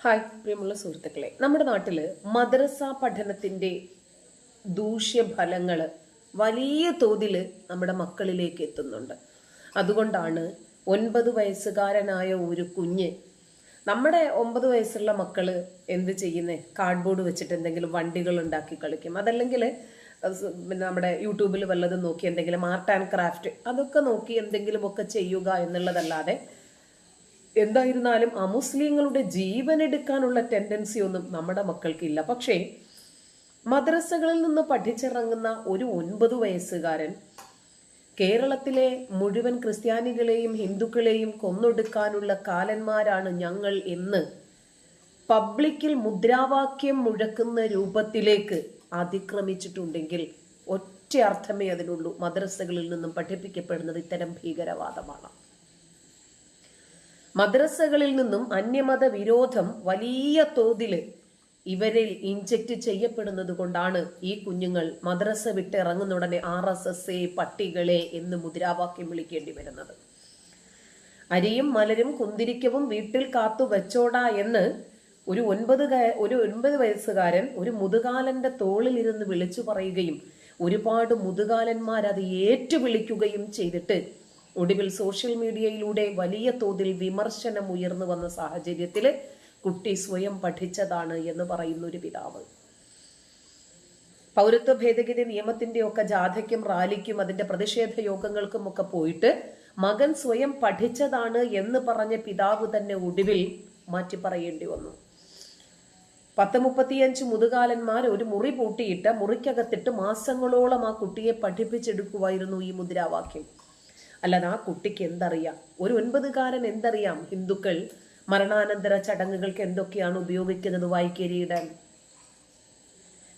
Hi പ്രിയമുള്ള സുഹൃത്തുക്കളെ. നമ്മുടെ നാട്ടിൽ മദ്രസ പഠനത്തിന്റെ ദൂഷ്യഫലങ്ങൾ വലിയ തോതിൽ നമ്മുടെ മക്കളിലേക്ക് എത്തുന്നുണ്ട്. അതുകൊണ്ടാണ് ഒൻപത് വയസ്സുകാരനായ ഒരു കുഞ്ഞ് നമ്മുടെ ഒമ്പത് വയസ്സുള്ള മക്കൾ എന്ത് ചെയ്യുന്നേ? കാർഡ്ബോർഡ് വെച്ചിട്ട് എന്തെങ്കിലും വണ്ടികൾ ഉണ്ടാക്കി കളിക്കും. അതല്ലെങ്കിൽ പിന്നെ നമ്മുടെ യൂട്യൂബിൽ വല്ലതും നോക്കി എന്തെങ്കിലും ആർട്ട് ആൻഡ് ക്രാഫ്റ്റ് അതൊക്കെ നോക്കി എന്തെങ്കിലുമൊക്കെ ചെയ്യുക എന്നുള്ളതല്ലാതെ എന്തായിരുന്നാലും അമുസ്ലിങ്ങളുടെ ജീവൻ എടുക്കാനുള്ള ടെൻഡൻസി ഒന്നും നമ്മുടെ മക്കൾക്കില്ല. പക്ഷേ മദ്രസകളിൽ നിന്ന് പഠിച്ചിറങ്ങുന്ന ഒരു ഒൻപത് വയസ്സുകാരൻ കേരളത്തിലെ മുഴുവൻ ക്രിസ്ത്യാനികളെയും ഹിന്ദുക്കളെയും കൊന്നൊടുക്കാനുള്ള കാലന്മാരാണ് ഞങ്ങൾ എന്ന് പബ്ലിക്കിൽ മുദ്രാവാക്യം മുഴക്കുന്ന രൂപത്തിലേക്ക് അതിക്രമിച്ചിട്ടുണ്ടെങ്കിൽ ഒറ്റ അർത്ഥമേ അതിനുള്ളൂ. മദ്രസകളിൽ നിന്നും പഠിപ്പിക്കപ്പെടുന്നത് ഇത്തരം ഭീകരവാദമാണ്. മദ്രസകളിൽ നിന്നും അന്യമത വിരോധം വലിയ തോതിൽ ഇവരിൽ ഇൻജക്റ്റ് ചെയ്യപ്പെടുന്നത് കൊണ്ടാണ് ഈ കുഞ്ഞുങ്ങൾ മദ്രസ വിട്ട് ഇറങ്ങുന്ന ഉടനെ ആർ എസ് എസ് എ പട്ടികളെ എന്ന് മുദ്രാവാക്യം വിളിക്കേണ്ടി വരുന്നത്. അരിയും മലരും കുന്തിരിക്കവും വീട്ടിൽ കാത്തു വെച്ചോടാ എന്ന് ഒരു ഒൻപത് ഒരു ഒൻപത് വയസ്സുകാരൻ ഒരു മുതുകാലന്റെ തോളിലിരുന്ന് വിളിച്ചു പറയുകയും ഒരുപാട് മുതുകാലന്മാർ അത് ഏറ്റുവിളിക്കുകയും ചെയ്തിട്ട് ഒടുവിൽ സോഷ്യൽ മീഡിയയിലൂടെ വലിയ തോതിൽ വിമർശനം ഉയർന്നു വന്ന സാഹചര്യത്തിൽ കുട്ടി സ്വയം പഠിച്ചതാണ് എന്ന് പറയുന്ന ഒരു പിതാവ്. പൗരത്വ ഭേദഗതി നിയമത്തിന്റെ ഒക്കെ ജാഥയ്ക്കും റാലിക്കും അതിന്റെ പ്രതിഷേധ യോഗങ്ങൾക്കും ഒക്കെ പോയിട്ട് മകൻ സ്വയം പഠിച്ചതാണ് എന്ന് പറഞ്ഞ പിതാവ് തന്നെ ഒടുവിൽ മാറ്റി പറയേണ്ടി വന്നു. പത്ത് മുപ്പത്തിയഞ്ച് മുതുകാലന്മാർ ഒരു മുറി പൂട്ടിയിട്ട് മുറിക്കകത്തിട്ട് മാസങ്ങളോളം ആ കുട്ടിയെ പഠിപ്പിച്ചെടുക്കുമായിരുന്നു ഈ മുദ്രാവാക്യം. അല്ലാതെ ആ കുട്ടിക്ക് എന്തറിയാം? ഒരു ഒൻപതുകാരൻ എന്തറിയാം ഹിന്ദുക്കൾ മരണാനന്തര ചടങ്ങുകൾക്ക് എന്തൊക്കെയാണ് ഉപയോഗിക്കുന്നത് വായിക്കേരിയിടാൻ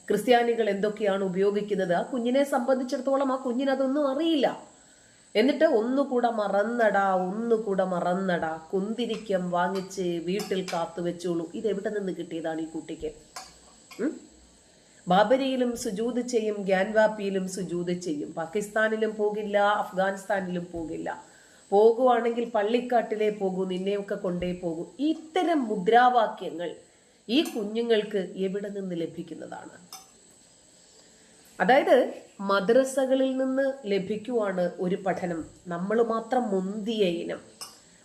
ക്രിസ്ത്യാനികൾ എന്തൊക്കെയാണ് ഉപയോഗിക്കുന്നത്? ആ കുഞ്ഞിനെ സംബന്ധിച്ചിടത്തോളം ആ കുഞ്ഞിനതൊന്നും അറിയില്ല. എന്നിട്ട് ഒന്നുകൂടെ മറന്നടാ ഒന്നുകൂടെ മറന്നടാ. കുന്തിരിക്കം വാങ്ങിച്ച് വീട്ടിൽ കാത്തു വെച്ചോളൂ ഇത് എവിടെ നിന്ന് കിട്ടിയതാണ് ഈ കുട്ടിക്ക്? ബാബരിയിലും സുജൂത് ചെയ്യും ഗ്യാൻവാപ്പിയിലും സുജൂത് ചെയ്യും. പാകിസ്ഥാനിലും പോകില്ല അഫ്ഗാനിസ്ഥാനിലും പോകില്ല. പോകുവാണെങ്കിൽ പള്ളിക്കാട്ടിലേ പോകൂ നിന്നെയൊക്കെ കൊണ്ടേ പോകൂ. ഇത്തരം മുദ്രാവാക്യങ്ങൾ ഈ കുഞ്ഞുങ്ങൾക്ക് എവിടെ നിന്ന് ലഭിക്കുന്നതാണ്? അതായത് മദ്രസകളിൽ നിന്ന് ലഭിക്കുവാണ് ഒരു പഠനം. നമ്മൾ മാത്രം മുന്തിയ ഇനം.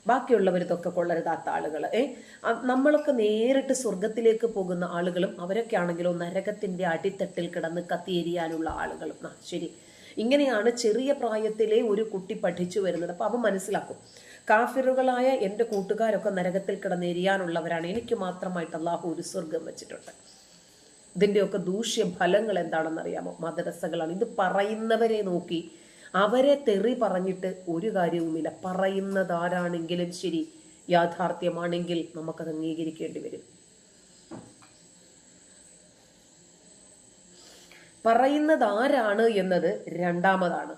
ബാക്കിയുള്ളവരിതൊക്കെ കൊള്ളരുതാത്ത ആളുകൾ ഏ? നമ്മളൊക്കെ നേരിട്ട് സ്വർഗത്തിലേക്ക് പോകുന്ന ആളുകളും അവരൊക്കെ ആണെങ്കിലും നരകത്തിന്റെ അടിത്തട്ടിൽ കിടന്ന് കത്തിയെരിയാനുള്ള ആളുകളും. ആ ശരി. ഇങ്ങനെയാണ് ചെറിയ പ്രായത്തിലെ ഒരു കുട്ടി പഠിച്ചു വരുന്നത്. അപ്പൊ അവൻ മനസ്സിലാക്കും. കാഫിറുകളായ എന്റെ കൂട്ടുകാരൊക്കെ നരകത്തിൽ കിടന്നെരിയാനുള്ളവരാണ് എനിക്ക് മാത്രമായിട്ട് അള്ളാഹു ഒരു സ്വർഗം വെച്ചിട്ടുണ്ട്. ഇതിന്റെയൊക്കെ ദൂഷ്യഫലങ്ങൾ എന്താണെന്നറിയാമോ? മദ്രസകളാണ്. ഇത് പറയുന്നവരെ നോക്കി അവരെ തെറി പറഞ്ഞിട്ട് ഒരു കാര്യവുമില്ല. പറയുന്നതാരാണെങ്കിലും ശരി യാഥാർത്ഥ്യമാണെങ്കിൽ നമുക്കത് അംഗീകരിക്കേണ്ടി വരും. പറയുന്നത് ആരാണ് എന്നത് രണ്ടാമതാണ്.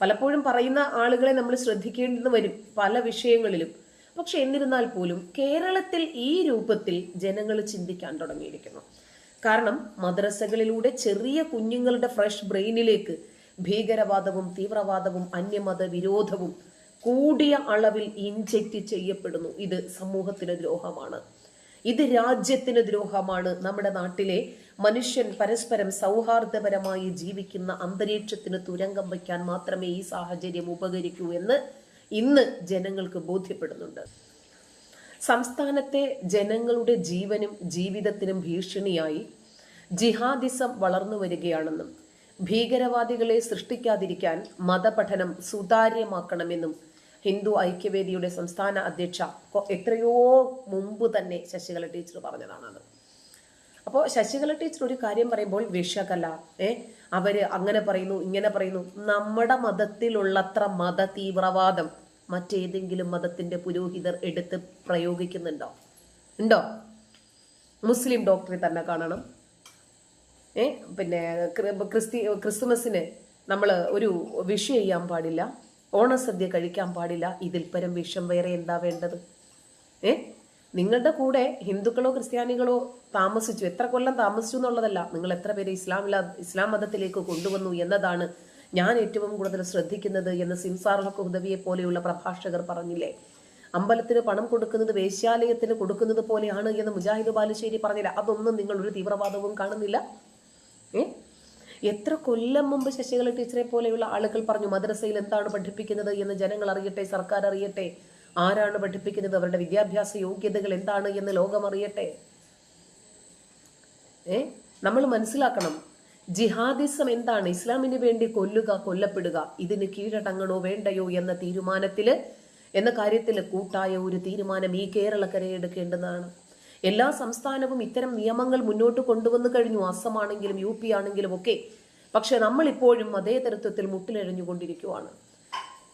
പലപ്പോഴും പറയുന്ന ആളുകളെ നമ്മൾ ശ്രദ്ധിക്കേണ്ടെന്ന് വരും പല വിഷയങ്ങളിലും. പക്ഷെ എന്നിരുന്നാൽ പോലും കേരളത്തിൽ ഈ രൂപത്തിൽ ജനങ്ങൾ ചിന്തിക്കാൻ തുടങ്ങിയിരിക്കുന്നു. കാരണം മദ്രസകളിലൂടെ ചെറിയ കുഞ്ഞുങ്ങളുടെ ഫ്രഷ് ബ്രെയിനിലേക്ക് ഭീകരവാദവും തീവ്രവാദവും അന്യമത വിരോധവും കൂടിയ അളവിൽ ഇൻജക്റ്റ് ചെയ്യപ്പെടുന്നു. ഇത് സമൂഹത്തിന് ദ്രോഹമാണ്. ഇത് രാജ്യത്തിന് ദ്രോഹമാണ്. നമ്മുടെ നാട്ടിലെ മനുഷ്യൻ പരസ്പരം സൗഹാർദ്ദപരമായി ജീവിക്കുന്ന അന്തരീക്ഷത്തിന് തുരങ്കം വയ്ക്കാൻ മാത്രമേ ഈ സാഹചര്യം ഉപകരിക്കൂ എന്ന് ഇന്ന് ജനങ്ങൾക്ക് ബോധ്യപ്പെടുന്നുണ്ട്. സംസ്ഥാനത്തെ ജനങ്ങളുടെ ജീവനും ജീവിതത്തിനും ഭീഷണിയായി ജിഹാദിസം വളർന്നു വരികയാണെന്നും ഭീകരവാദികളെ സൃഷ്ടിക്കാതിരിക്കാൻ മതപഠനം സുതാര്യമാക്കണമെന്നും ഹിന്ദു ഐക്യവേദിയുടെ സംസ്ഥാന അധ്യക്ഷ എത്രയോ മുമ്പ് തന്നെ ശശികല ടീച്ചർ പറഞ്ഞതാണത്. അപ്പോൾ ശശികല ടീച്ചർ ഒരു കാര്യം പറയുമ്പോൾ വിഷകല ഏ അവർ അങ്ങനെ പറയുന്നു ഇങ്ങനെ പറയുന്നു. നമ്മുടെ മതത്തിലുള്ളത്ര മത തീവ്രവാദം മറ്റേതെങ്കിലും മതത്തിന്റെ പുരോഹിതർ എടുത്ത് പ്രയോഗിക്കുന്നുണ്ടോ? ഉണ്ടോ? മുസ്ലിം ഡോക്ടറെ തന്നെ കാണണം. പിന്നെ ക്രിസ്തി ക്രിസ്തുമസിന് നമ്മൾ ഒരു വിഷ് ചെയ്യാൻ പാടില്ല. ഓണസദ്യ കഴിക്കാൻ പാടില്ല. ഇതിൽ പരം വിഷം വേറെ എന്താ വേണ്ടത്? ഏ? നിങ്ങളുടെ കൂടെ ഹിന്ദുക്കളോ ക്രിസ്ത്യാനികളോ താമസിച്ചു. എത്ര കൊല്ലം താമസിച്ചു എന്നുള്ളതല്ല. നിങ്ങൾ എത്ര പേര് ഇസ്ലാമില ഇസ്ലാം മതത്തിലേക്ക് കൊണ്ടുവന്നു എന്നതാണ് ഞാൻ ഏറ്റവും കൂടുതൽ ശ്രദ്ധിക്കുന്നത് എന്ന് സിംസാർ ഹുദവിയെ പോലെയുള്ള പ്രഭാഷകർ പറഞ്ഞില്ലേ? അമ്പലത്തിന് പണം കൊടുക്കുന്നത് വേശ്യാലയത്തിന് കൊടുക്കുന്നത് പോലെയാണ് എന്ന് മുജാഹിദ് ബാലുശ്ശേരി പറഞ്ഞില്ല. അതൊന്നും നിങ്ങൾ ഒരു തീവ്രവാദവും കാണുന്നില്ല. എത്ര കൊല്ലം മുമ്പ് ശശികല ടീച്ചറെ പോലെയുള്ള ആളുകൾ പറഞ്ഞു മദ്രസയിൽ എന്താണ് പഠിപ്പിക്കുന്നത് എന്ന് ജനങ്ങൾ അറിയട്ടെ സർക്കാർ അറിയട്ടെ ആരാണ് പഠിപ്പിക്കുന്നത് അവരുടെ വിദ്യാഭ്യാസ യോഗ്യതകൾ എന്താണ് എന്ന് ലോകം അറിയട്ടെ. ഏ? നമ്മൾ മനസ്സിലാക്കണം ജിഹാദിസം എന്താണ്? ഇസ്ലാമിന് വേണ്ടി കൊല്ലുക കൊല്ലപ്പെടുക ഇതിന് കീഴടങ്ങണോ വേണ്ടയോ എന്ന തീരുമാനത്തിൽ എന്ന കാര്യത്തിൽ കൂട്ടായ ഒരു തീരുമാനം ഈ കേരളക്കരയെടുക്കേണ്ടതാണ് എടുക്കേണ്ടതാണ്. എല്ലാ സംസ്ഥാനവും ഇത്തരം നിയമങ്ങൾ മുന്നോട്ട് കൊണ്ടുവന്നു കഴിഞ്ഞു. അസമാണെങ്കിലും യു പി ആണെങ്കിലും ഒക്കെ. പക്ഷെ നമ്മൾ ഇപ്പോഴും അതേ തരത്വത്തിൽ മുട്ടിലെഴഞ്ഞുകൊണ്ടിരിക്കുകയാണ്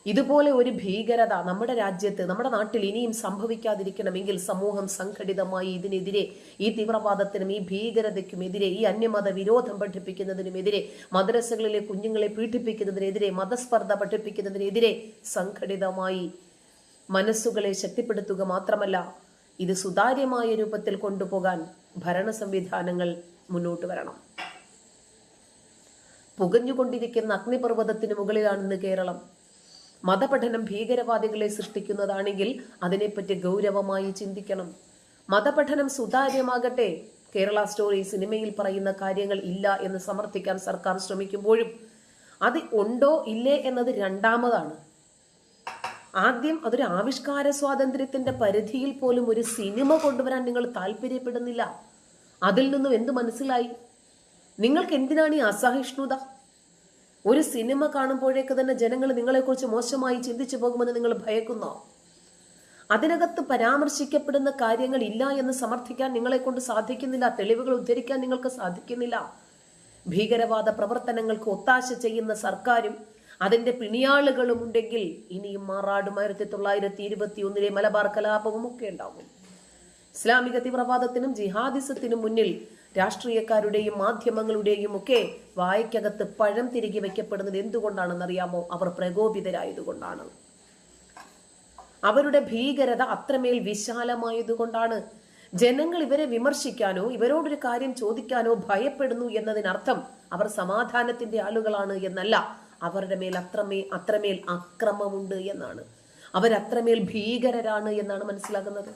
ഇതുപോലെ ഒരു ഭീകരത നമ്മുടെ രാജ്യത്ത് നമ്മുടെ നാട്ടിൽ ഇനിയും സംഭവിക്കാതിരിക്കണമെങ്കിൽ സമൂഹം സംഘടിതമായി ഇതിനെതിരെ ഈ തീവ്രവാദത്തിനും ഈ ഭീകരതയ്ക്കും എതിരെ ഈ അന്യമത വിരോധം പഠിപ്പിക്കുന്നതിനുമെതിരെ മദ്രസകളിലെ കുഞ്ഞുങ്ങളെ പീഡിപ്പിക്കുന്നതിനെതിരെ മതസ്പർദ്ധ പഠിപ്പിക്കുന്നതിനെതിരെ സംഘടിതമായി മനസ്സുകളെ ശക്തിപ്പെടുത്തുക മാത്രമല്ല ഇത് സുതാര്യമായ രൂപത്തിൽ കൊണ്ടുപോകാൻ ഭരണ സംവിധാനങ്ങൾ മുന്നോട്ട് വരണം. പുകഞ്ഞുകൊണ്ടിരിക്കുന്ന അഗ്നിപർവതത്തിന് മുകളിലാണെന്ന് കേരളം. മതപഠനം ഭീകരവാദികളെ സൃഷ്ടിക്കുന്നതാണെങ്കിൽ അതിനെപ്പറ്റി ഗൗരവമായി ചിന്തിക്കണം. മതപഠനം സുതാര്യമാകട്ടെ കേരള സ്റ്റോറി സിനിമയിൽ പറയുന്ന കാര്യങ്ങൾ ഇല്ല എന്ന് സമർത്ഥിക്കാൻ സർക്കാർ ശ്രമിക്കുമ്പോഴും അത് ഉണ്ടോ ഇല്ലേ എന്നത് രണ്ടാമതാണ്. ആദ്യം അതൊരു ആവിഷ്കാര സ്വാതന്ത്ര്യത്തിന്റെ പരിധിയിൽ പോലും ഒരു സിനിമ കൊണ്ടുവരാൻ നിങ്ങൾ താല്പര്യപ്പെടുന്നില്ല. അതിൽ നിന്നും എന്ത് മനസ്സിലായി? നിങ്ങൾക്ക് എന്തിനാണ് ഈ അസഹിഷ്ണുത? ഒരു സിനിമ കാണുമ്പോഴേക്ക് തന്നെ ജനങ്ങൾ നിങ്ങളെക്കുറിച്ച് മോശമായി ചിന്തിച്ചു പോകുമെന്ന് നിങ്ങൾ ഭയക്കുന്നോ? അതിനകത്ത് പരാമർശിക്കപ്പെടുന്ന കാര്യങ്ങൾ ഇല്ല എന്ന് സമർത്ഥിക്കാൻ നിങ്ങളെ കൊണ്ട് സാധിക്കുന്നില്ല തെളിവുകൾ ഉദ്ധരിക്കാൻ നിങ്ങൾക്ക് സാധിക്കുന്നില്ല. ഭീകരവാദ പ്രവർത്തനങ്ങൾക്ക് ഒത്താശ ചെയ്യുന്ന സർക്കാരും അതിന്റെ പിണിയാളുകളും ഉണ്ടെങ്കിൽ ഇനിയും മാറാടും. ആയിരത്തി തൊള്ളായിരത്തി ഇരുപത്തി ഒന്നിലെ മലബാർ കലാപവും ഒക്കെ ഉണ്ടാകും. ഇസ്ലാമിക തീവ്രവാദത്തിനും ജിഹാദിസത്തിനും മുന്നിൽ രാഷ്ട്രീയക്കാരുടെയും മാധ്യമങ്ങളുടെയും ഒക്കെ വായ്ക്കകത്ത് പഴം തിരികെ വയ്ക്കപ്പെടുന്നത് എന്തുകൊണ്ടാണെന്നറിയാമോ? അവർ പ്രകോപിതരായതുകൊണ്ടാണ്. അവരുടെ ഭീകരത അത്രമേൽ വിശാലമായതുകൊണ്ടാണ്. ജനങ്ങൾ ഇവരെ വിമർശിക്കാനോ ഇവരോടൊരു കാര്യം ചോദിക്കാനോ ഭയപ്പെടുന്നു എന്നതിനർത്ഥം അവർ സമാധാനത്തിന്റെ ആളുകളാണ് എന്നല്ല. അവരുടെ മേൽ അത്രമേ അത്രമേൽ അക്രമമുണ്ട് എന്നാണ്. അവരത്രമേൽ ഭീകരരാണ് എന്നാണ് മനസ്സിലാകുന്നത്.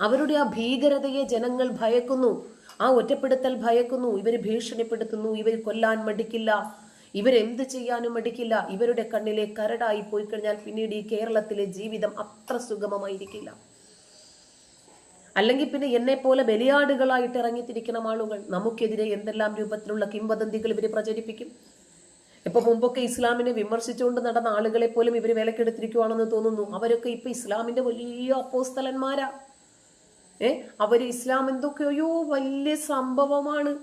അവരുടെ ആ ഭീകരതയെ ജനങ്ങൾ ഭയക്കുന്നു. ആ ഒറ്റപ്പെടുത്തൽ ഭയക്കുന്നു. ഇവർ ഭീഷണിപ്പെടുത്തുന്നു. ഇവർ കൊല്ലാൻ മടിക്കില്ല. ഇവരെന്ത് ചെയ്യാനും മടിക്കില്ല. ഇവരുടെ കണ്ണിലെ കരടായി പോയി കഴിഞ്ഞാൽ പിന്നീട് ഈ കേരളത്തിലെ ജീവിതം അത്ര സുഗമമായിരിക്കില്ല. അല്ലെങ്കിൽ പിന്നെ എന്നെ പോലെ ബലിയാടുകളായിട്ട് ഇറങ്ങിത്തിരിക്കണം ആളുകൾ. നമുക്കെതിരെ എന്തെല്ലാം രൂപത്തിലുള്ള കിംവദന്തികൾ ഇവർ പ്രചരിപ്പിക്കും? ഇപ്പൊ മുമ്പൊക്കെ ഇസ്ലാമിനെ വിമർശിച്ചുകൊണ്ട് നടന്ന ആളുകളെ പോലും ഇവർ വിലക്കെടുത്തിരിക്കുവാണെന്ന് തോന്നുന്നു. അവരൊക്കെ ഇപ്പൊ ഇസ്ലാമിന്റെ വലിയ അപ്പോസ്തലന്മാരാ. ഏ? അവർ ഇസ്ലാം എന്തൊക്കെയോ വലിയ സംഭവമാണ്.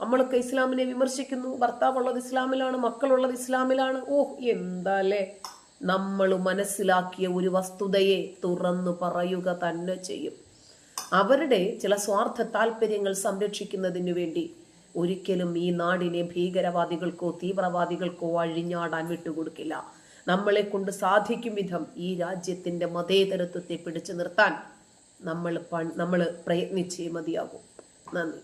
നമ്മളൊക്കെ ഇസ്ലാമിനെ വിമർശിക്കുന്നു. ഭർത്താവുള്ളത് ഇസ്ലാമിലാണ് മക്കളുള്ളത് ഇസ്ലാമിലാണ്. ഓ എന്താല്ലേ നമ്മൾ മനസ്സിലാക്കിയ ഒരു വസ്തുതയെ തുറന്നു പറയുക തന്നെ ചെയ്യും. അവരുടെ ചില സ്വാർത്ഥ താല്പര്യങ്ങൾ സംരക്ഷിക്കുന്നതിനു വേണ്ടി ഒരിക്കലും ഈ നാടിനെ ഭീകരവാദികൾക്കോ തീവ്രവാദികൾക്കോ അഴിഞ്ഞാടാൻ വിട്ടുകൊടുക്കില്ല. നമ്മളെ കൊണ്ട് സാധിക്കും വിധം ഈ രാജ്യത്തിന്റെ മതേതരത്വത്തെ പിടിച്ചു നിർത്താൻ നമ്മൾ നമ്മൾ പ്രയത്നിച്ചേ മതിയാകും. നന്ദി.